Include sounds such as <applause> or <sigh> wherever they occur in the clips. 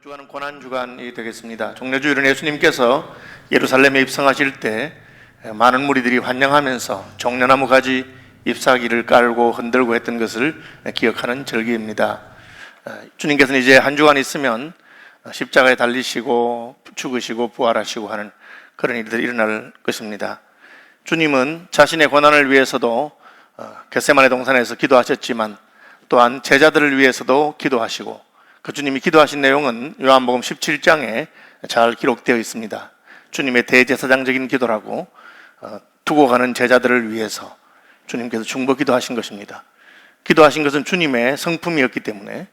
주간은 고난 주간이 되겠습니다. 종려주일은 예수님께서 예루살렘에 입성하실 때 많은 무리들이 환영하면서 종려나무 가지 잎사귀를 깔고 흔들고 했던 것을 기억하는 절기입니다. 주님께서는 이제 한 주간 있으면 십자가에 달리시고 죽으시고 부활하시고 하는 그런 일들이 일어날 것입니다. 주님은 자신의 고난을 위해서도 어, 겟세마네 동산에서 기도하셨지만 또한 제자들을 위해서도 기도하시고 그 주님이 기도하신 내용은 요한복음 17장에 잘 기록되어 있습니다. 주님의 대제사장적인 기도라고 어, 두고 가는 제자들을 위해서 주님께서 중보 기도하신 것입니다. 기도하신 것은 주님의 성품이었기 때문에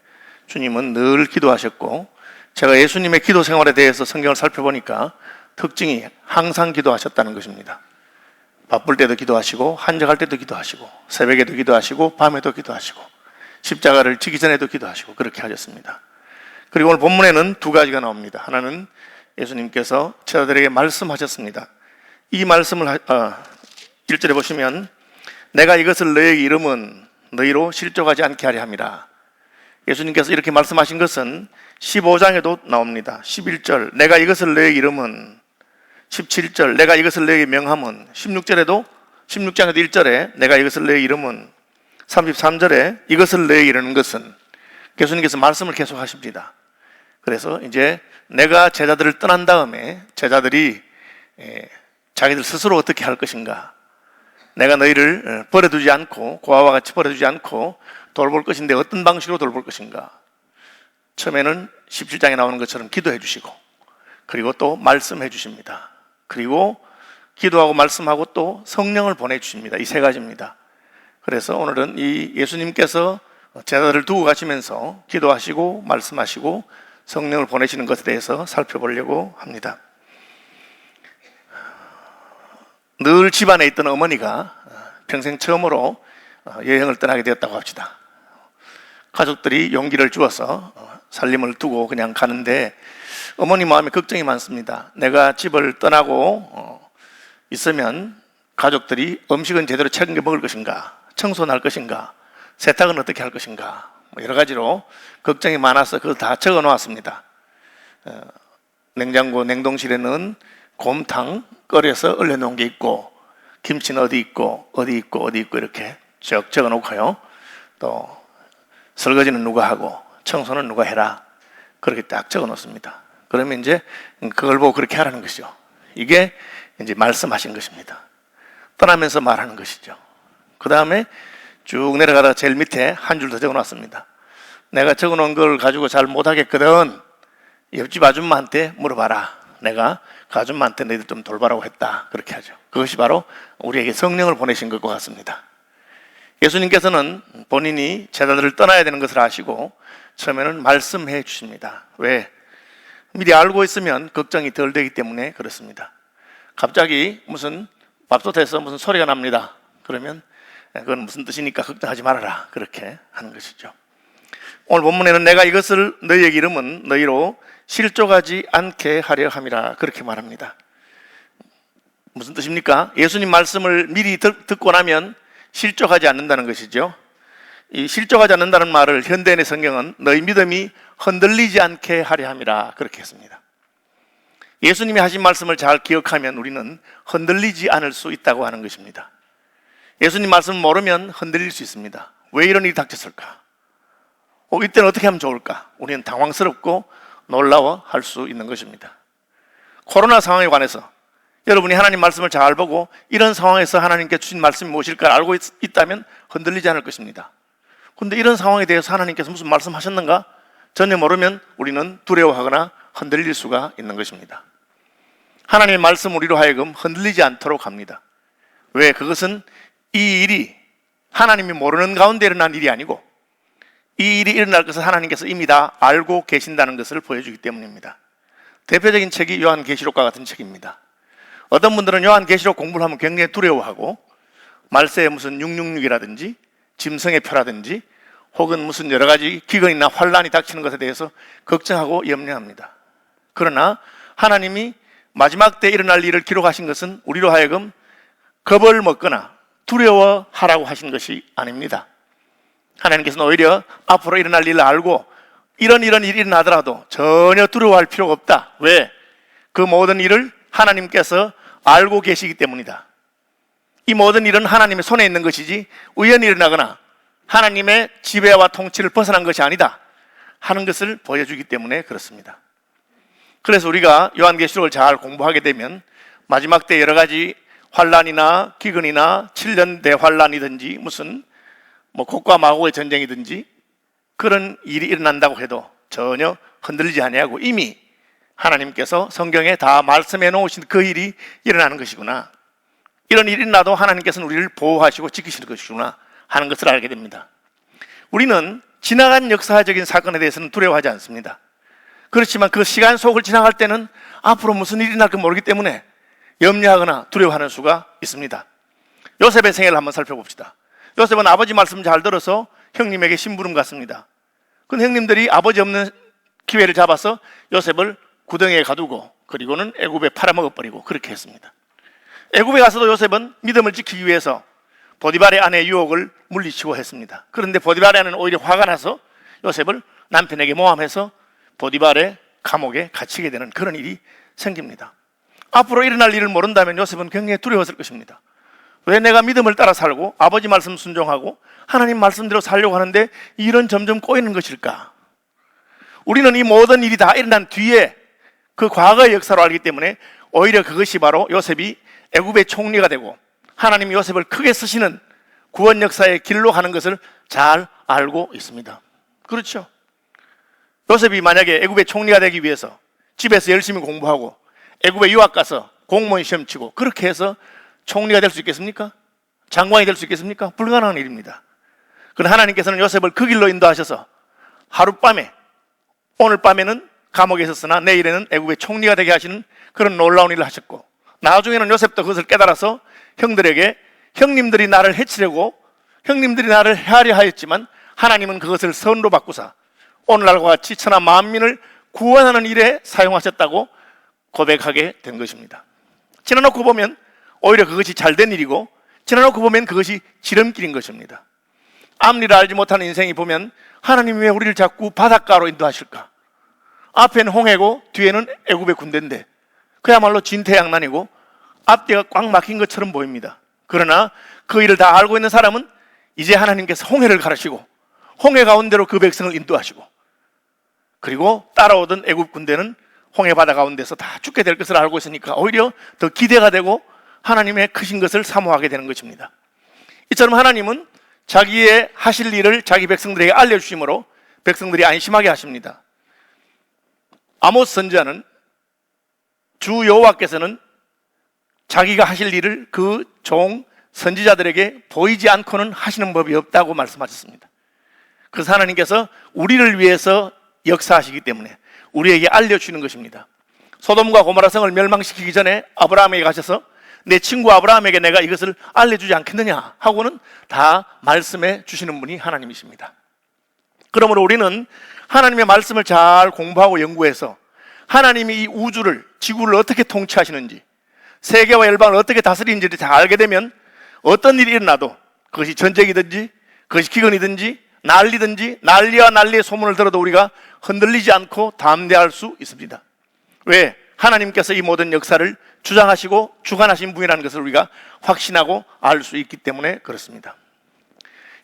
주님은 늘 기도하셨고 제가 예수님의 기도 생활에 대해서 성경을 살펴보니까 특징이 항상 기도하셨다는 것입니다. 바쁠 때도 기도하시고 한적할 때도 기도하시고 새벽에도 기도하시고 밤에도 기도하시고 십자가를 지기 전에도 기도하시고 그렇게 하셨습니다. 그리고 오늘 본문에는 두 가지가 나옵니다. 하나는 예수님께서 제자들에게 말씀하셨습니다. 이 말씀을 어, 1절에 보시면 내가 이것을 너에게 이름은 너희로 실족하지 않게 하려 함이라. 예수님께서 이렇게 말씀하신 것은 15장에도 나옵니다. 11절 내가 이것을 너에게 이름은 17절 내가 이것을 너에게 명함은 16절에도 16장에도 1절에 내가 이것을 너에게 이름은 33절에 이것을 너에게 이르는 것은 예수님께서 말씀을 계속 하십니다. 그래서 이제 내가 제자들을 떠난 다음에 제자들이 에, 자기들 스스로 어떻게 할 것인가 내가 너희를 어, 버려두지 않고 고아와 같이 버려두지 않고 돌볼 것인데 어떤 방식으로 돌볼 것인가 처음에는 17장에 나오는 것처럼 기도해 주시고 그리고 또 말씀해 주십니다. 그리고 기도하고 말씀하고 또 성령을 보내 주십니다. 이 세 가지입니다. 그래서 오늘은 이 예수님께서 제자들을 두고 가시면서 기도하시고 말씀하시고 성령을 보내시는 것에 대해서 살펴보려고 합니다. 늘 집안에 있던 어머니가 평생 처음으로 여행을 떠나게 되었다고 합시다. 가족들이 용기를 주어서 살림을 두고 그냥 가는데 어머니 마음에 걱정이 많습니다. 내가 집을 떠나고 어, 있으면 가족들이 음식은 제대로 챙겨 먹을 것인가, 청소는 할 것인가, 세탁은 어떻게 할 것인가, 뭐 여러 가지로 걱정이 많아서 그걸 다 적어 놓았습니다. 어, 냉장고, 냉동실에는 곰탕 끓여서 얼려놓은 게 있고, 김치는 어디 있고, 어디 있고, 어디 있고, 이렇게 적 적어 놓고요. 또, 설거지는 누가 하고, 청소는 누가 해라. 그렇게 딱 적어 놓습니다. 그러면 이제 그걸 보고 그렇게 하라는 것이죠. 이게 이제 말씀하신 것입니다. 떠나면서 말하는 것이죠. 그 다음에 쭉 내려가다 제일 밑에 한 줄 더 적어 놨습니다. 내가 적어 놓은 걸 가지고 잘 못하겠거든. 옆집 아줌마한테 물어봐라. 내가 그 아줌마한테 너희들 좀 돌봐라고 했다. 그렇게 하죠. 그것이 바로 우리에게 성령을 보내신 것과 같습니다. 예수님께서는 본인이 제자들을 떠나야 되는 것을 아시고 처음에는 말씀해 주십니다. 왜? 미리 알고 있으면 걱정이 덜 되기 때문에 그렇습니다. 갑자기 무슨 밥솥에서 무슨 소리가 납니다. 그러면 그건 무슨 뜻이니까 걱정하지 말아라. 그렇게 하는 것이죠. 오늘 본문에는 내가 이것을 너희에게 이름은 너희로 실족하지 않게 하려 함이라. 그렇게 말합니다. 무슨 뜻입니까? 예수님 말씀을 미리 듣고 나면 실족하지 않는다는 것이죠. 이 실족하지 않는다는 말을 현대인의 성경은 너희 믿음이 흔들리지 않게 하려 함이라 그렇게 했습니다. 예수님이 하신 말씀을 잘 기억하면 우리는 흔들리지 않을 수 있다고 하는 것입니다. 예수님 말씀을 모르면 흔들릴 수 있습니다. 왜 이런 일이 닥쳤을까? 어, 이때는 어떻게 하면 좋을까? 우리는 당황스럽고 놀라워 할 수 있는 것입니다. 코로나 상황에 관해서 여러분이 하나님 말씀을 잘 보고 이런 상황에서 하나님께 주신 말씀이 무엇일까 알고 있, 있다면 흔들리지 않을 것입니다. 근데 이런 상황에 대해서 하나님께서 무슨 말씀하셨는가? 전혀 모르면 우리는 두려워하거나 흔들릴 수가 있는 것입니다. 하나님의 말씀 우리로 하여금 흔들리지 않도록 합니다. 왜? 그것은 이 일이 하나님이 모르는 가운데 일어난 일이 아니고 이 일이 일어날 것을 하나님께서 이미 다 알고 계신다는 것을 보여주기 때문입니다. 대표적인 책이 요한계시록과 같은 책입니다. 어떤 분들은 요한계시록 공부를 하면 굉장히 두려워하고 말세에 무슨 666이라든지 짐승의 표라든지 혹은 무슨 여러 가지 기근이나 환란이 닥치는 것에 대해서 걱정하고 염려합니다. 그러나 하나님이 마지막 때 일어날 일을 기록하신 것은 우리로 하여금 겁을 먹거나 두려워하라고 하신 것이 아닙니다. 하나님께서는 오히려 앞으로 일어날 일을 알고 이런 이런 일이 일어나더라도 전혀 두려워할 필요가 없다. 왜? 그 모든 일을 하나님께서 알고 계시기 때문이다. 이 모든 일은 하나님의 손에 있는 것이지 우연히 일어나거나 하나님의 지배와 통치를 벗어난 것이 아니다 하는 것을 보여주기 때문에 그렇습니다. 그래서 우리가 요한계시록을 잘 공부하게 되면 마지막 때 여러 가지 환란이나 기근이나 7년 대환란이든지 무슨 뭐 곡과 마곡의 전쟁이든지 그런 일이 일어난다고 해도 전혀 흔들리지 아니하고 이미 하나님께서 성경에 다 말씀해 놓으신 그 일이 일어나는 것이구나. 이런 일이 나도 하나님께서는 우리를 보호하시고 지키실 것이구나 하는 것을 알게 됩니다. 우리는 지나간 역사적인 사건에 대해서는 두려워하지 않습니다. 그렇지만 그 시간 속을 지나갈 때는 앞으로 무슨 일이 날까 모르기 때문에 염려하거나 두려워하는 수가 있습니다. 요셉의 생애를 한번 살펴봅시다. 요셉은 아버지 말씀 잘 들어서 형님에게 심부름 갔습니다. 그 형님들이 아버지 없는 기회를 잡아서 요셉을 구덩이에 가두고 그리고는 애굽에 팔아먹어 버리고 그렇게 했습니다. 애굽에 가서도 요셉은 믿음을 지키기 위해서 보디발의 아내 유혹을 물리치고 했습니다. 그런데 보디발의 아내는 오히려 화가 나서 요셉을 남편에게 모함해서 보디발의 감옥에 갇히게 되는 그런 일이 생깁니다. 앞으로 일어날 일을 모른다면 요셉은 굉장히 두려웠을 것입니다. 왜 내가 믿음을 따라 살고 아버지 말씀 순종하고 하나님 말씀대로 살려고 하는데 이런 점점 꼬이는 것일까? 우리는 이 모든 일이 다 일어난 뒤에 그 과거의 역사로 알기 때문에 오히려 그것이 바로 요셉이 애굽의 총리가 되고 하나님 요셉을 크게 쓰시는 구원 역사의 길로 가는 것을 잘 알고 있습니다. 그렇죠? 요셉이 만약에 애굽의 총리가 되기 위해서 집에서 열심히 공부하고 애굽에 유학 가서 공무원 시험 치고 그렇게 해서 총리가 될 수 있겠습니까? 장관이 될 수 있겠습니까? 불가능한 일입니다. 그러나 하나님께서는 요셉을 그 길로 인도하셔서 하룻밤에 오늘 밤에는 감옥에 있었으나 내일에는 애굽의 총리가 되게 하시는 그런 놀라운 일을 하셨고 나중에는 요셉도 그것을 깨달아서 형들에게 형님들이 나를 해치려고 형님들이 나를 헤아려 하였지만 하나님은 그것을 선으로 바꾸사 오늘날과 같이 천하 만민을 구원하는 일에 사용하셨다고 고백하게 된 것입니다. 지나놓고 보면 오히려 그것이 잘된 일이고 지나놓고 보면 그것이 지름길인 것입니다. 앞니를 알지 못하는 인생이 보면 하나님 왜 우리를 자꾸 바닷가로 인도하실까? 앞에는 홍해고 뒤에는 애굽의 군대인데 그야말로 진퇴양난이고 앞뒤가 꽉 막힌 것처럼 보입니다. 그러나 그 일을 다 알고 있는 사람은 이제 하나님께서 홍해를 가르시고 홍해 가운데로 그 백성을 인도하시고 그리고 따라오던 애굽 군대는 홍해 바다 가운데서 다 죽게 될 것을 알고 있으니까 오히려 더 기대가 되고 하나님의 크신 것을 사모하게 되는 것입니다. 이처럼 하나님은 자기의 하실 일을 자기 백성들에게 알려주심으로 백성들이 안심하게 하십니다. 아모스 선지자는 주 여호와께서는 자기가 하실 일을 그 종 선지자들에게 보이지 않고는 하시는 법이 없다고 말씀하셨습니다. 그래서 하나님께서 우리를 위해서 역사하시기 때문에 우리에게 알려주는 것입니다. 소돔과 고모라 성을 멸망시키기 전에 아브라함에게 가셔서 내 친구 아브라함에게 내가 이것을 알려주지 않겠느냐 하고는 다 말씀해 주시는 분이 하나님이십니다. 그러므로 우리는 하나님의 말씀을 잘 공부하고 연구해서 하나님이 이 우주를, 지구를 어떻게 통치하시는지, 세계와 열방을 어떻게 다스리는지를 잘 알게 되면 어떤 일이 일어나도 그것이 전쟁이든지, 그것이 기근이든지, 난리든지, 난리와 난리의 소문을 들어도 우리가 흔들리지 않고 담대할 수 있습니다. 왜? 하나님께서 이 모든 역사를 주장하시고 주관하신 분이라는 것을 우리가 확신하고 알 수 있기 때문에 그렇습니다.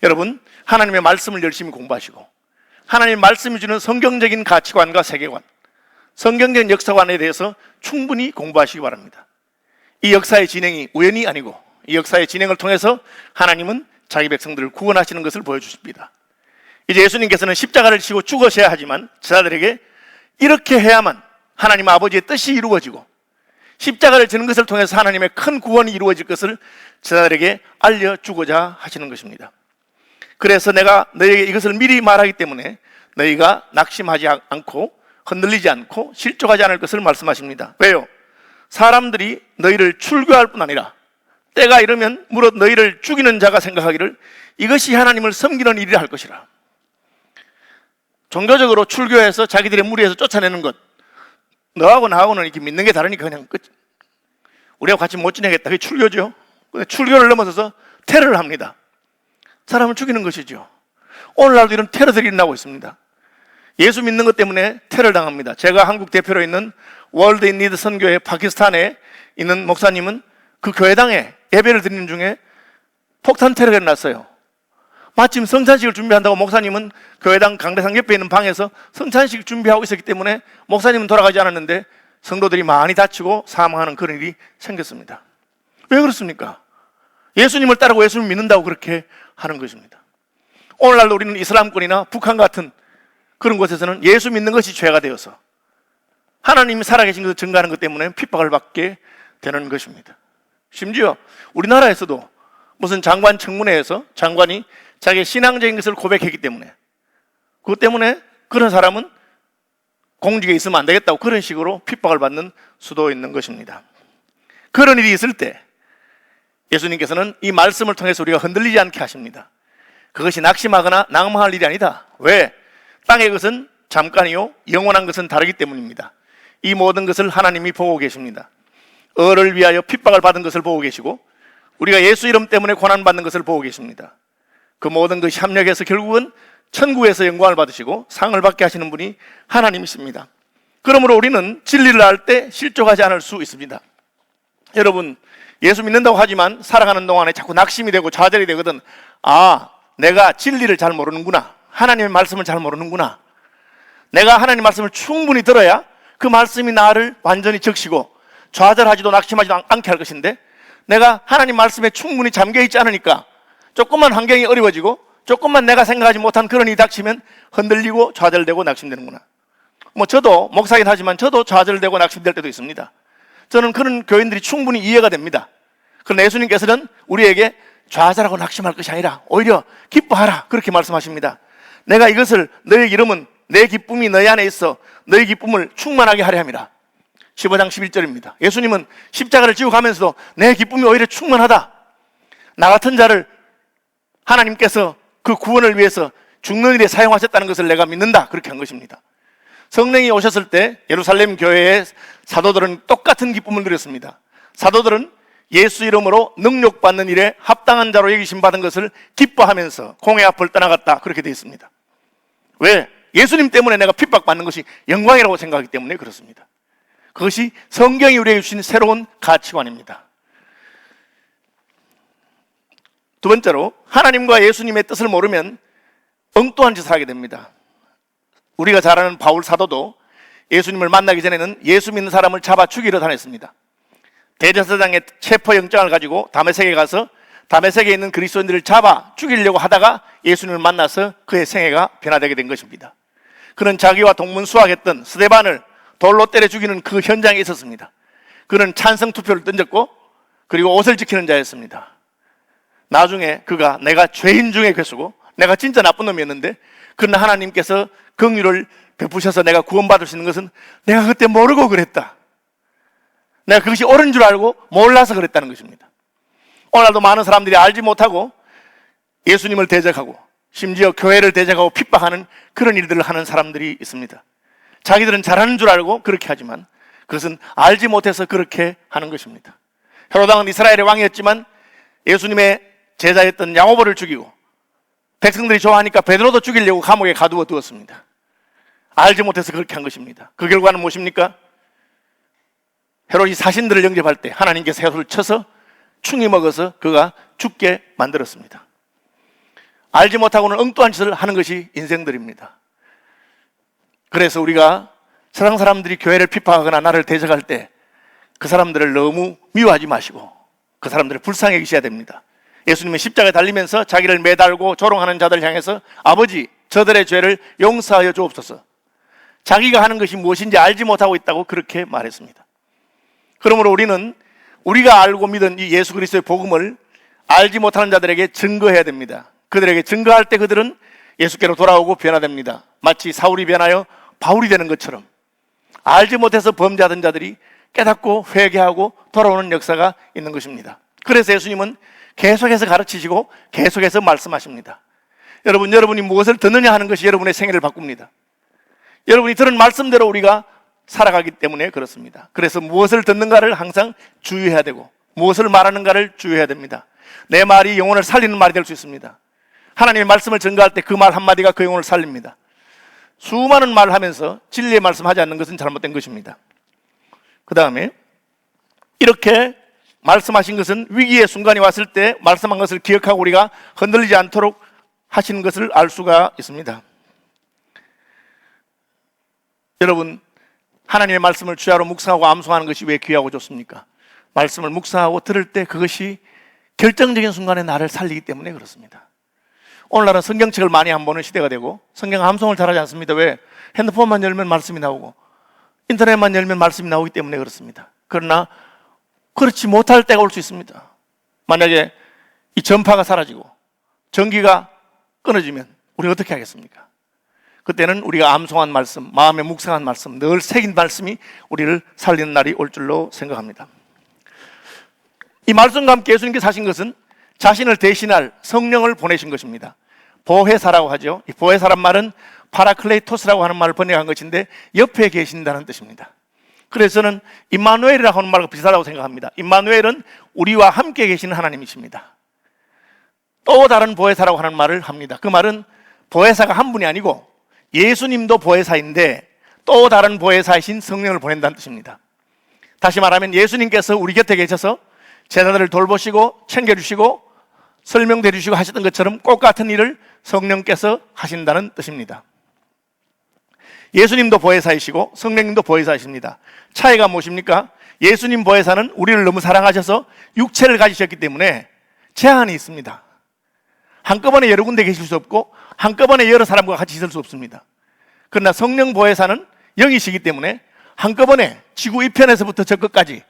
여러분, 하나님의 말씀을 열심히 공부하시고 하나님의 말씀이 주는 성경적인 가치관과 세계관, 성경적인 역사관에 대해서 충분히 공부하시기 바랍니다. 이 역사의 진행이 우연이 아니고 이 역사의 진행을 통해서 하나님은 자기 백성들을 구원하시는 것을 보여주십니다. 이제 예수님께서는 십자가를 지고 죽으셔야 하지만 제자들에게 이렇게 해야만 하나님 아버지의 뜻이 이루어지고 십자가를 지는 것을 통해서 하나님의 큰 구원이 이루어질 것을 제자들에게 알려주고자 하시는 것입니다. 그래서 내가 너희에게 이것을 미리 말하기 때문에 너희가 낙심하지 않고 흔들리지 않고 실족하지 않을 것을 말씀하십니다. 왜요? 사람들이 너희를 출교할 뿐 아니라 때가 이르면 무릇 너희를 죽이는 자가 생각하기를 이것이 하나님을 섬기는 일이라 할 것이라. 종교적으로 출교해서 자기들의 무리에서 쫓아내는 것. 너하고 나하고는 이렇게 믿는 게 다르니까 그냥 끝. 우리하고 같이 못 지내겠다. 그게 출교죠. 근데 출교를 넘어서서 테러를 합니다. 사람을 죽이는 것이죠. 오늘날도 이런 테러들이 일어나고 있습니다. 예수 믿는 것 때문에 테러를 당합니다. 제가 한국 대표로 있는 월드 인 니드 선교회 파키스탄에 있는 목사님은 그 교회당에 예배를 드리는 중에 폭탄 테러가 일어났어요. 마침 성찬식을 준비한다고 목사님은 교회당 강대상 옆에 있는 방에서 성찬식 준비하고 있었기 때문에 목사님은 돌아가지 않았는데 성도들이 많이 다치고 사망하는 그런 일이 생겼습니다. 왜 그렇습니까? 예수님을 따르고 예수님을 믿는다고 그렇게 하는 것입니다. 오늘날도 우리는 이슬람권이나 북한 같은 그런 곳에서는 예수 믿는 것이 죄가 되어서 하나님이 살아계신 것을 증거하는 것 때문에 핍박을 받게 되는 것입니다. 심지어 우리나라에서도 무슨 장관 청문회에서 장관이 자기 신앙적인 것을 고백했기 때문에 그것 때문에 그런 사람은 공직에 있으면 안 되겠다고 그런 식으로 핍박을 받는 수도 있는 것입니다. 그런 일이 있을 때 예수님께서는 이 말씀을 통해서 우리가 흔들리지 않게 하십니다. 그것이 낙심하거나 낭망할 일이 아니다. 왜? 땅의 것은 잠깐이요, 영원한 것은 다르기 때문입니다. 이 모든 것을 하나님이 보고 계십니다. 을을 위하여 핍박을 받은 것을 보고 계시고, 우리가 예수 이름 때문에 고난받는 것을 보고 계십니다. 그 모든 것이 합력해서 결국은 천국에서 영광을 받으시고 상을 받게 하시는 분이 하나님이십니다. 그러므로 우리는 진리를 알 때 실족하지 않을 수 있습니다. 여러분, 예수 믿는다고 하지만 살아가는 동안에 자꾸 낙심이 되고 좌절이 되거든. 아, 내가 진리를 잘 모르는구나. 하나님의 말씀을 잘 모르는구나. 내가 하나님 말씀을 충분히 들어야 그 말씀이 나를 완전히 적시고 좌절하지도 낙심하지도 않- 않게 할 것인데 내가 하나님 말씀에 충분히 잠겨 있지 않으니까 조금만 환경이 어려워지고 조금만 내가 생각하지 못한 그런 일이 닥치면 흔들리고 좌절되고 낙심되는구나. 뭐 저도 목사긴 하지만 저도 좌절되고 낙심될 때도 있습니다. 저는 그런 교인들이 충분히 이해가 됩니다. 그러나 예수님께서는 우리에게 좌절하고 낙심할 것이 아니라 오히려 기뻐하라 그렇게 말씀하십니다. 내가 이것을 너의 이름은 내 기쁨이 너희 안에 있어 너희 기쁨을 충만하게 하려 함이라. 15장 11절입니다. 예수님은 십자가를 지고 가면서도 내 기쁨이 오히려 충만하다. 나 같은 자를 하나님께서 그 구원을 위해서 죽는 일에 사용하셨다는 것을 내가 믿는다. 그렇게 한 것입니다. 성령이 오셨을 때 예루살렘 교회의 사도들은 똑같은 기쁨을 누렸습니다. 사도들은 예수 이름으로 능력받는 일에 합당한 자로 여기심 받은 것을 기뻐하면서 공의 앞을 떠나갔다. 그렇게 되어 있습니다. 왜? 예수님 때문에 내가 핍박받는 것이 영광이라고 생각하기 때문에 그렇습니다. 그것이 성경이 우리에게 주신 새로운 가치관입니다. 두 번째로 하나님과 예수님의 뜻을 모르면 엉뚱한 짓을 하게 됩니다. 우리가 잘 아는 바울 사도도 예수님을 만나기 전에는 예수 믿는 사람을 잡아 죽이려 다녔습니다. 대제사장의 체포 영장을 가지고 다메섹에 가서 다메섹에 있는 그리스도인들을 잡아 죽이려고 하다가 예수님을 만나서 그의 생애가 변화되게 된 것입니다. 그는 자기와 동문수학했던 스데반을 돌로 때려 죽이는 그 현장에 있었습니다. 그는 찬성 투표를 던졌고 그리고 옷을 지키는 자였습니다. 나중에 그가 내가 죄인 중에 괴수고 내가 진짜 나쁜 놈이었는데 그러나 하나님께서 긍휼을 베푸셔서 내가 구원받을 수 있는 것은 내가 그때 모르고 그랬다. 내가 그것이 옳은 줄 알고 몰라서 그랬다는 것입니다. 오늘도 많은 사람들이 알지 못하고 예수님을 대적하고 심지어 교회를 대적하고 핍박하는 그런 일들을 하는 사람들이 있습니다. 자기들은 잘하는 줄 알고 그렇게 하지만 그것은 알지 못해서 그렇게 하는 것입니다. 헤로당은 이스라엘의 왕이었지만 예수님의 제자였던 야고보를 죽이고 백성들이 좋아하니까 베드로도 죽이려고 감옥에 가두어 두었습니다. 알지 못해서 그렇게 한 것입니다. 그 결과는 무엇입니까? 헤롯이 사신들을 영접할 때 하나님께서 헤롯을 쳐서 충이 먹어서 그가 죽게 만들었습니다. 알지 못하고는 엉뚱한 짓을 하는 것이 인생들입니다. 그래서 우리가 세상 사람들이 교회를 핍박하거나 나를 대적할 때 그 사람들을 너무 미워하지 마시고 그 사람들을 불쌍히 여기셔야 됩니다. 예수님은 십자가에 달리면서 자기를 매달고 조롱하는 자들 향해서 아버지 저들의 죄를 용서하여 주옵소서. 자기가 하는 것이 무엇인지 알지 못하고 있다고 그렇게 말했습니다. 그러므로 우리는 우리가 알고 믿은 이 예수 그리스도의 복음을 알지 못하는 자들에게 증거해야 됩니다. 그들에게 증거할 때 그들은 예수께로 돌아오고 변화됩니다. 마치 사울이 변하여 바울이 되는 것처럼 알지 못해서 범죄하던 자들이 깨닫고 회개하고 돌아오는 역사가 있는 것입니다. 그래서 예수님은 계속해서 가르치시고 계속해서 말씀하십니다. 여러분, 여러분이 무엇을 듣느냐 하는 것이 여러분의 생애를 바꿉니다. 여러분이 들은 말씀대로 우리가 살아가기 때문에 그렇습니다. 그래서 무엇을 듣는가를 항상 주의해야 되고 무엇을 말하는가를 주의해야 됩니다. 내 말이 영혼을 살리는 말이 될 수 있습니다. 하나님의 말씀을 증거할 때 그 말 한마디가 그 영혼을 살립니다. 수많은 말을 하면서 진리의 말씀하지 않는 것은 잘못된 것입니다. 그 다음에 이렇게 말씀하신 것은 위기의 순간이 왔을 때 말씀한 것을 기억하고 우리가 흔들리지 않도록 하시는 것을 알 수가 있습니다. 여러분, 하나님의 말씀을 주야로 묵상하고 암송하는 것이 왜 귀하고 좋습니까? 말씀을 묵상하고 들을 때 그것이 결정적인 순간에 나를 살리기 때문에 그렇습니다. 오늘날은 성경책을 많이 안 보는 시대가 되고 성경 암송을 잘하지 않습니다. 왜? 핸드폰만 열면 말씀이 나오고 인터넷만 열면 말씀이 나오기 때문에 그렇습니다. 그러나 그렇지 못할 때가 올 수 있습니다. 만약에 이 전파가 사라지고 전기가 끊어지면 우리 어떻게 하겠습니까? 그때는 우리가 암송한 말씀, 마음에 묵상한 말씀, 늘 새긴 말씀이 우리를 살리는 날이 올 줄로 생각합니다. 이 말씀과 함께 예수님께서 하신 것은 자신을 대신할 성령을 보내신 것입니다. 보혜사라고 하죠. 이 보혜사란 말은 파라클레이토스라고 하는 말을 번역한 것인데 옆에 계신다는 뜻입니다. 그래서 저는 임마누엘이라고 하는 말과 비슷하다고 생각합니다. 임마누엘은 우리와 함께 계시는 하나님이십니다. 또 다른 보혜사라고 하는 말을 합니다. 그 말은 보혜사가 한 분이 아니고 예수님도 보혜사인데 또 다른 보혜사이신 성령을 보낸다는 뜻입니다. 다시 말하면 예수님께서 우리 곁에 계셔서 제자들을 돌보시고 챙겨주시고 설명해 주시고 하셨던 것처럼 꼭 같은 일을 성령께서 하신다는 뜻입니다. 예수님도 보혜사이시고 성령님도 보혜사이십니다. 차이가 무엇입니까? 예수님 보혜사는 우리를 너무 사랑하셔서 육체를 가지셨기 때문에 제한이 있습니다. 한꺼번에 여러 군데 계실 수 없고 한꺼번에 여러 사람과 같이 있을 수 없습니다. 그러나 성령 보혜사는 영이시기 때문에 한꺼번에 지구 이편에서부터 저 끝까지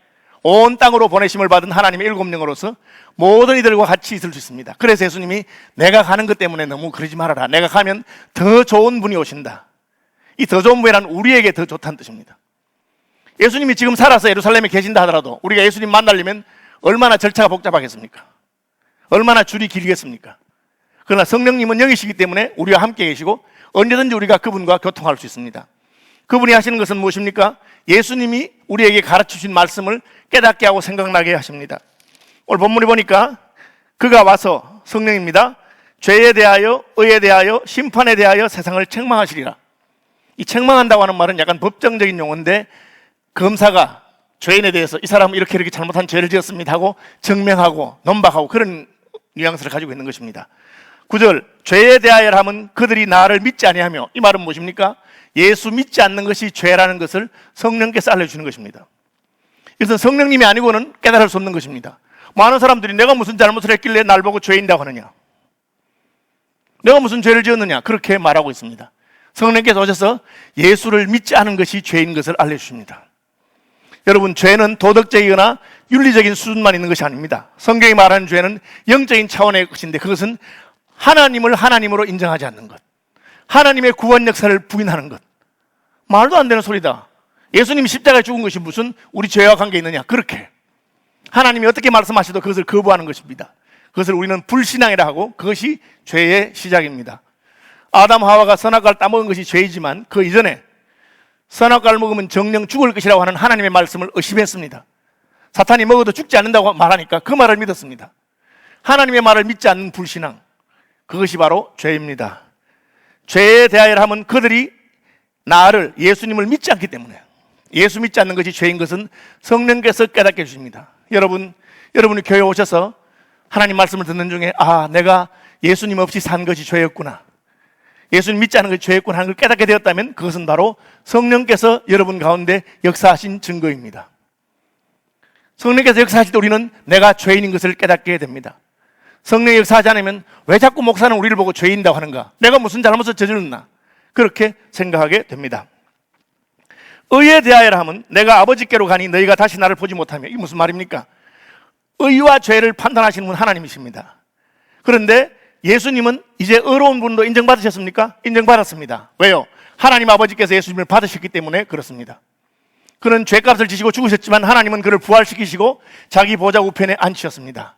온 땅으로 보내심을 받은 하나님의 일곱 영으로서 모든 이들과 같이 있을 수 있습니다. 그래서 예수님이 내가 가는 것 때문에 너무 그러지 말아라. 내가 가면 더 좋은 분이 오신다. 이 더 좋은 분이란 우리에게 더 좋다는 뜻입니다. 예수님이 지금 살아서 예루살렘에 계신다 하더라도 우리가 예수님 만나려면 얼마나 절차가 복잡하겠습니까? 얼마나 줄이 길겠습니까? 그러나 성령님은 영이시기 때문에 우리와 함께 계시고 언제든지 우리가 그분과 교통할 수 있습니다. 그분이 하시는 것은 무엇입니까? 예수님이 우리에게 가르쳐 주신 말씀을 깨닫게 하고 생각나게 하십니다. 오늘 본문에 보니까 그가 와서 성령입니다. 죄에 대하여, 의에 대하여, 심판에 대하여 세상을 책망하시리라. 이 책망한다고 하는 말은 약간 법정적인 용어인데 검사가 죄인에 대해서 이 사람은 이렇게 이렇게 잘못한 죄를 지었습니다 하고 증명하고 논박하고 그런 뉘앙스를 가지고 있는 것입니다. 9절 죄에 대하여 하면 그들이 나를 믿지 아니하며 이 말은 무엇입니까? 예수 믿지 않는 것이 죄라는 것을 성령께서 알려주는 것입니다. 이것은 성령님이 아니고는 깨달을 수 없는 것입니다. 많은 사람들이 내가 무슨 잘못을 했길래 날 보고 죄인이라고 하느냐? 내가 무슨 죄를 지었느냐? 그렇게 말하고 있습니다. 성령께서 오셔서 예수를 믿지 않은 것이 죄인 것을 알려주십니다. 여러분, 죄는 도덕적이거나 윤리적인 수준만 있는 것이 아닙니다. 성경이 말하는 죄는 영적인 차원의 것인데 그것은 하나님을 하나님으로 인정하지 않는 것. 하나님의 구원 역사를 부인하는 것. 말도 안 되는 소리다. 예수님이 십자가에 죽은 것이 무슨 우리 죄와 관계 있느냐? 그렇게. 하나님이 어떻게 말씀하셔도 그것을 거부하는 것입니다. 그것을 우리는 불신앙이라 하고 그것이 죄의 시작입니다. 아담 하와가 선악과를 따먹은 것이 죄이지만 그 이전에 선악과를 먹으면 정령 죽을 것이라고 하는 하나님의 말씀을 의심했습니다. 사탄이 먹어도 죽지 않는다고 말하니까 그 말을 믿었습니다. 하나님의 말을 믿지 않는 불신앙. 그것이 바로 죄입니다. 죄에 대하여 하면 그들이 나를 예수님을 믿지 않기 때문에 예수 믿지 않는 것이 죄인 것은 성령께서 깨닫게 해주십니다. 여러분, 여러분이 교회 오셔서 하나님 말씀을 듣는 중에 아, 내가 예수님 없이 산 것이 죄였구나. 예수님 믿지 않는 것이 죄였구나 하는 걸 깨닫게 되었다면 그것은 바로 성령께서 여러분 가운데 역사하신 증거입니다. 성령께서 역사하실 때 우리는 내가 죄인인 것을 깨닫게 됩니다. 성령이 역사하지 않으면 왜 자꾸 목사는 우리를 보고 죄인이라고 하는가? 내가 무슨 잘못을 저질렀나? 그렇게 생각하게 됩니다. 의에 대하여 하면 내가 아버지께로 가니 너희가 다시 나를 보지 못하며 이게 무슨 말입니까? 의와 죄를 판단하시는 분 하나님이십니다. 그런데 예수님은 이제 의로운 분도 인정받으셨습니까? 인정받았습니다. 왜요? 하나님 아버지께서 예수님을 받으셨기 때문에 그렇습니다. 그는 죄값을 지시고 죽으셨지만 하나님은 그를 부활시키시고 자기 보좌 우편에 앉히셨습니다.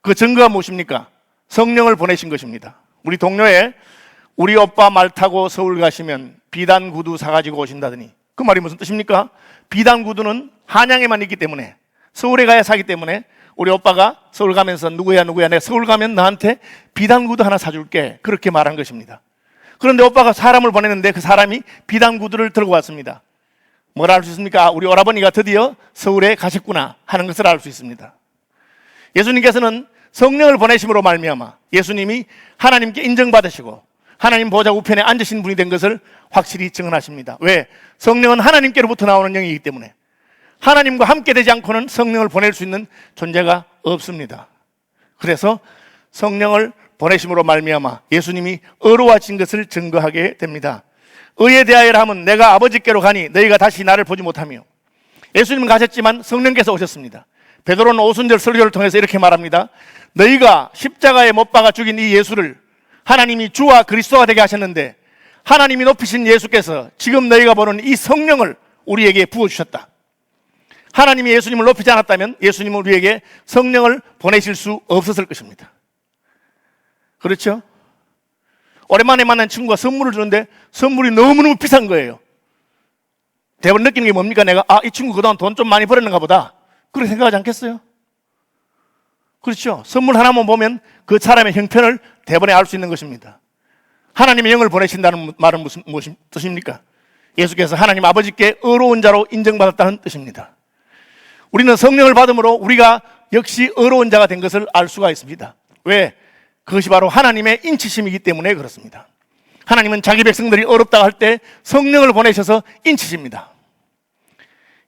그 증거가 무엇입니까? 성령을 보내신 것입니다. 우리 동료에 우리 오빠 말 타고 서울 가시면 비단 구두 사가지고 오신다더니 그 말이 무슨 뜻입니까? 비단 구두는 한양에만 있기 때문에 서울에 가야 사기 때문에 우리 오빠가 서울 가면서 누구야 누구야 내가 서울 가면 나한테 비단 구두 하나 사줄게 그렇게 말한 것입니다. 그런데 오빠가 사람을 보냈는데 그 사람이 비단 구두를 들고 왔습니다. 뭘 알 수 있습니까? 아, 우리 오라버니가 드디어 서울에 가셨구나 하는 것을 알 수 있습니다. 예수님께서는 성령을 보내심으로 말미암아 예수님이 하나님께 인정받으시고 하나님 보좌 우편에 앉으신 분이 된 것을 확실히 증언하십니다. 왜? 성령은 하나님께로부터 나오는 영이기 때문에 하나님과 함께 되지 않고는 성령을 보낼 수 있는 존재가 없습니다. 그래서 성령을 보내심으로 말미암아 예수님이 어루와진 것을 증거하게 됩니다. 의에 대하여 하면 내가 아버지께로 가니 너희가 다시 나를 보지 못하며 예수님은 가셨지만 성령께서 오셨습니다. 베드로는 오순절 설교를 통해서 이렇게 말합니다. 너희가 십자가에 못 박아 죽인 이 예수를 하나님이 주와 그리스도가 되게 하셨는데 하나님이 높이신 예수께서 지금 너희가 보는 이 성령을 우리에게 부어 주셨다. 하나님이 예수님을 높이지 않았다면 예수님은 우리에게 성령을 보내실 수 없었을 것입니다. 그렇죠? 오랜만에 만난 친구가 선물을 주는데 선물이 너무너무 비싼 거예요. 대부분 느끼는 게 뭡니까? 내가, 아, 이 친구 그동안 돈 좀 많이 벌었는가 보다. 그렇게 생각하지 않겠어요? 그렇죠. 선물 하나만 보면 그 사람의 형편을 대번에 알 수 있는 것입니다. 하나님의 영을 보내신다는 말은 무슨, 무슨 뜻입니까? 예수께서 하나님 아버지께 의로운 자로 인정받았다는 뜻입니다. 우리는 성령을 받음으로 우리가 역시 의로운 자가 된 것을 알 수가 있습니다. 왜? 그것이 바로 하나님의 인치심이기 때문에 그렇습니다. 하나님은 자기 백성들이 어렵다고 할때 성령을 보내셔서 인치십니다.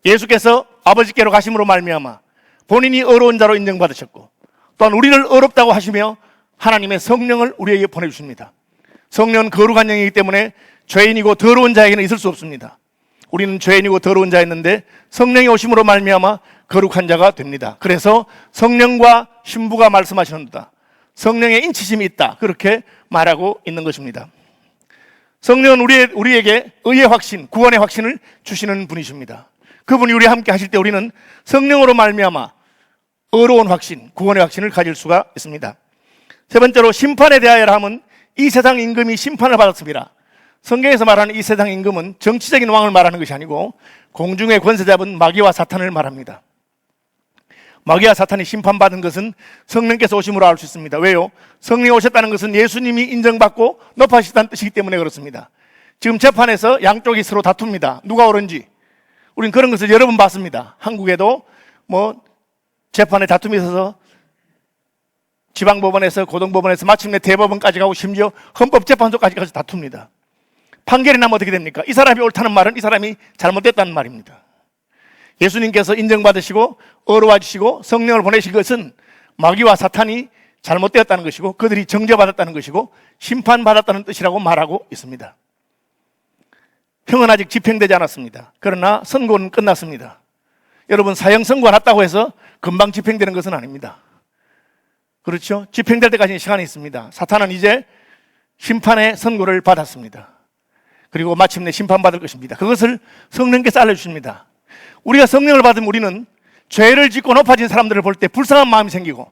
예수께서 아버지께로 가심으로 말미암아 본인이 어려운 자로 인정받으셨고 또한 우리를 어렵다고 하시며 하나님의 성령을 우리에게 보내주십니다. 성령은 거룩한 영이기 때문에 죄인이고 더러운 자에게는 있을 수 없습니다. 우리는 죄인이고 더러운 자였는데 성령이 오심으로 말미암아 거룩한 자가 됩니다. 그래서 성령과 신부가 말씀하시는다. 성령의 인치심이 있다. 그렇게 말하고 있는 것입니다. 성령은 우리, 우리에게 의의 확신, 구원의 확신을 주시는 분이십니다. 그분이 우리와 함께 하실 때 우리는 성령으로 말미암아 어려운 확신, 구원의 확신을 가질 수가 있습니다. 세 번째로 심판에 대하여 하면 이 세상 임금이 심판을 받았습니다. 성경에서 말하는 이 세상 임금은 정치적인 왕을 말하는 것이 아니고 공중의 권세 잡은 마귀와 사탄을 말합니다. 마귀와 사탄이 심판받은 것은 성령께서 오심으로 알 수 있습니다. 왜요? 성령이 오셨다는 것은 예수님이 인정받고 높아지셨다는 뜻이기 때문에 그렇습니다. 지금 재판에서 양쪽이 서로 다툽니다. 누가 옳은지. 우린 그런 것을 여러 번 봤습니다. 한국에도 뭐 재판에 다툼이 있어서 지방법원에서 고등법원에서 마침내 대법원까지 가고 심지어 헌법재판소까지 가서 다툽니다. 판결이 나면 어떻게 됩니까? 이 사람이 옳다는 말은 이 사람이 잘못됐다는 말입니다. 예수님께서 인정받으시고 어려워지시고 성령을 보내신 것은 마귀와 사탄이 잘못되었다는 것이고 그들이 정죄받았다는 것이고 심판받았다는 뜻이라고 말하고 있습니다. 형은 아직 집행되지 않았습니다. 그러나 선고는 끝났습니다. 여러분 사형 선고가 났다고 해서 금방 집행되는 것은 아닙니다. 그렇죠? 집행될 때까지 시간이 있습니다. 사탄은 이제 심판의 선고를 받았습니다. 그리고 마침내 심판받을 것입니다. 그것을 성령께서 알려주십니다. 우리가 성령을 받으면 우리는 죄를 짓고 높아진 사람들을 볼 때 불쌍한 마음이 생기고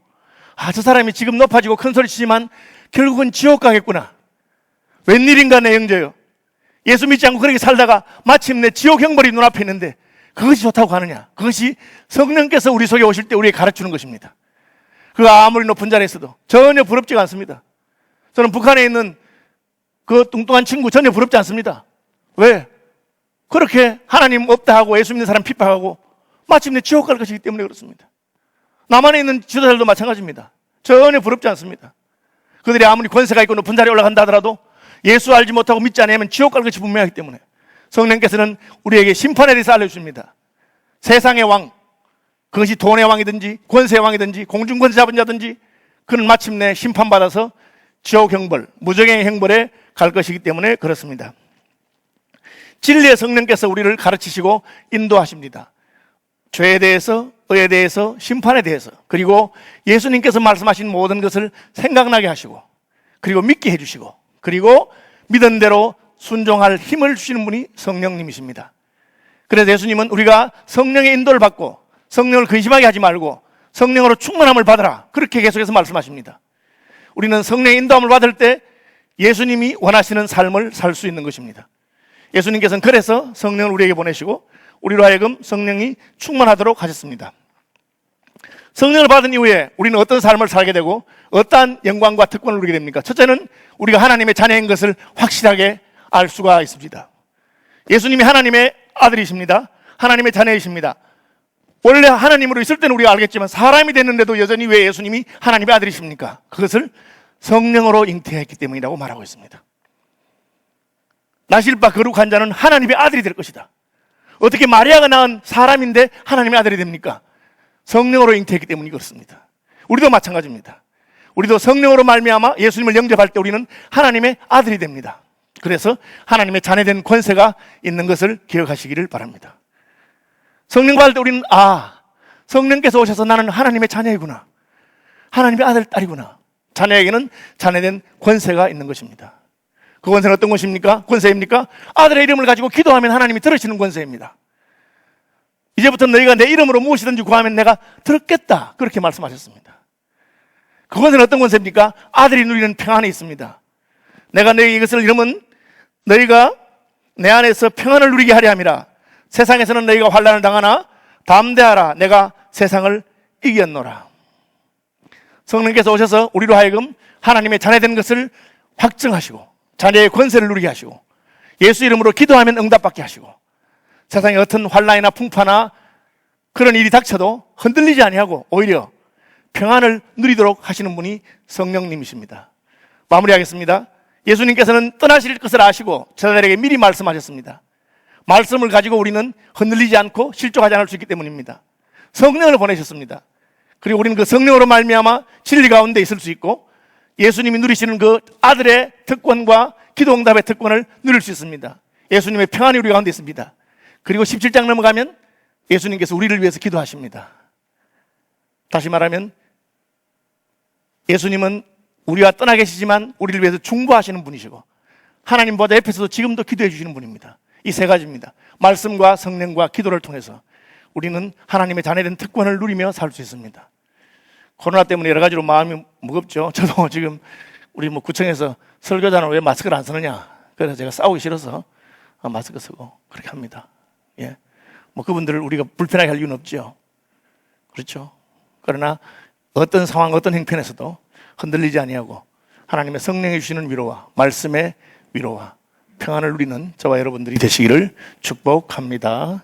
아, 저 사람이 지금 높아지고 큰 소리 치지만 결국은 지옥 가겠구나. 웬일인가 내 영저요. 예수 믿지 않고 그렇게 살다가 마침내 지옥 형벌이 눈앞에 있는데 그것이 좋다고 가느냐? 그것이 성령께서 우리 속에 오실 때 우리에게 가르치는 것입니다. 그 아무리 높은 자리에 있어도 전혀 부럽지가 않습니다. 저는 북한에 있는 그 뚱뚱한 친구 전혀 부럽지 않습니다. 왜? 그렇게 하나님 없다 하고 예수 믿는 사람 핍박하고 마침내 지옥 갈 것이기 때문에 그렇습니다. 남한에 있는 지도자들도 마찬가지입니다. 전혀 부럽지 않습니다. 그들이 아무리 권세가 있고 높은 자리에 올라간다 하더라도 예수 알지 못하고 믿지 않으면 지옥 갈 것이 분명하기 때문에 성령께서는 우리에게 심판에 대해서 알려줍니다. 세상의 왕, 그것이 돈의 왕이든지 권세의 왕이든지 공중권세 잡은 자든지 그는 마침내 심판받아서 지옥 형벌, 무정의 형벌에 갈 것이기 때문에 그렇습니다. 진리의 성령께서 우리를 가르치시고 인도하십니다. 죄에 대해서, 의에 대해서, 심판에 대해서, 그리고 예수님께서 말씀하신 모든 것을 생각나게 하시고, 그리고 믿게 해주시고, 그리고 믿은 대로 순종할 힘을 주시는 분이 성령님이십니다. 그래서 예수님은 우리가 성령의 인도를 받고 성령을 근심하게 하지 말고 성령으로 충만함을 받으라. 그렇게 계속해서 말씀하십니다. 우리는 성령의 인도함을 받을 때 예수님이 원하시는 삶을 살 수 있는 것입니다. 예수님께서는 그래서 성령을 우리에게 보내시고 우리로 하여금 성령이 충만하도록 하셨습니다. 성령을 받은 이후에 우리는 어떤 삶을 살게 되고 어떠한 영광과 특권을 누리게 됩니까? 첫째는 우리가 하나님의 자녀인 것을 확실하게 알 수가 있습니다. 예수님이 하나님의 아들이십니다. 하나님의 자녀이십니다. 원래 하나님으로 있을 때는 우리가 알겠지만 사람이 됐는데도 여전히 왜 예수님이 하나님의 아들이십니까? 그것을 성령으로 잉태했기 때문이라고 말하고 있습니다. 나실 바 거룩한 자는 하나님의 아들이 될 것이다. 어떻게 마리아가 낳은 사람인데 하나님의 아들이 됩니까? 성령으로 잉태했기 때문이 그렇습니다. 우리도 마찬가지입니다. 우리도 성령으로 말미암아 예수님을 영접할 때 우리는 하나님의 아들이 됩니다. 그래서 하나님의 자녀된 권세가 있는 것을 기억하시기를 바랍니다. 성령 받을 때 우리는 아 성령께서 오셔서 나는 하나님의 자녀이구나. 하나님의 아들 딸이구나. 자녀에게는 자녀된 권세가 있는 것입니다. 그 권세는 어떤 것입니까? 권세입니까? 아들의 이름을 가지고 기도하면 하나님이 들으시는 권세입니다. 이제부터 너희가 내 이름으로 무엇이든지 구하면 내가 들었겠다. 그렇게 말씀하셨습니다. 그 권세는 어떤 권세입니까? 아들이 누리는 평안이 있습니다. 내가 너희 이것을 이름은 너희가 내 안에서 평안을 누리게 하려 함이라. 세상에서는 너희가 환란을 당하나 담대하라. 내가 세상을 이겼노라. 성령께서 오셔서 우리로 하여금 하나님의 자녀된 것을 확증하시고 자녀의 권세를 누리게 하시고 예수 이름으로 기도하면 응답받게 하시고 세상에 어떤 환란이나 풍파나 그런 일이 닥쳐도 흔들리지 아니하고 오히려 평안을 누리도록 하시는 분이 성령님이십니다. 마무리하겠습니다. 예수님께서는 떠나실 것을 아시고 저들에게 미리 말씀하셨습니다. 말씀을 가지고 우리는 흔들리지 않고 실족하지 않을 수 있기 때문입니다. 성령을 보내셨습니다. 그리고 우리는 그 성령으로 말미암아 진리 가운데 있을 수 있고 예수님이 누리시는 그 아들의 특권과 기도응답의 특권을 누릴 수 있습니다. 예수님의 평안이 우리 가운데 있습니다. 그리고 17장 넘어가면 예수님께서 우리를 위해서 기도하십니다. 다시 말하면 예수님은 우리와 떠나 계시지만 우리를 위해서 중보하시는 분이시고 하나님 보다 옆에서도 지금도 기도해 주시는 분입니다. 이 세 가지입니다. 말씀과 성령과 기도를 통해서 우리는 하나님의 자녀된 특권을 누리며 살 수 있습니다. 코로나 때문에 여러 가지로 마음이 무겁죠. <laughs> 저도 지금 우리 뭐 구청에서 설교자는 왜 마스크를 안 쓰느냐. 그래서 제가 싸우기 싫어서 마스크 쓰고 그렇게 합니다. 예. 뭐 그분들을 우리가 불편하게 할 이유는 없죠. 그렇죠. 그러나 어떤 상황, 어떤 형편에서도 흔들리지 아니하고 하나님의 성령이 주시는 위로와 말씀의 위로와 평안을 누리는 저와 여러분들이 되시기를 축복합니다.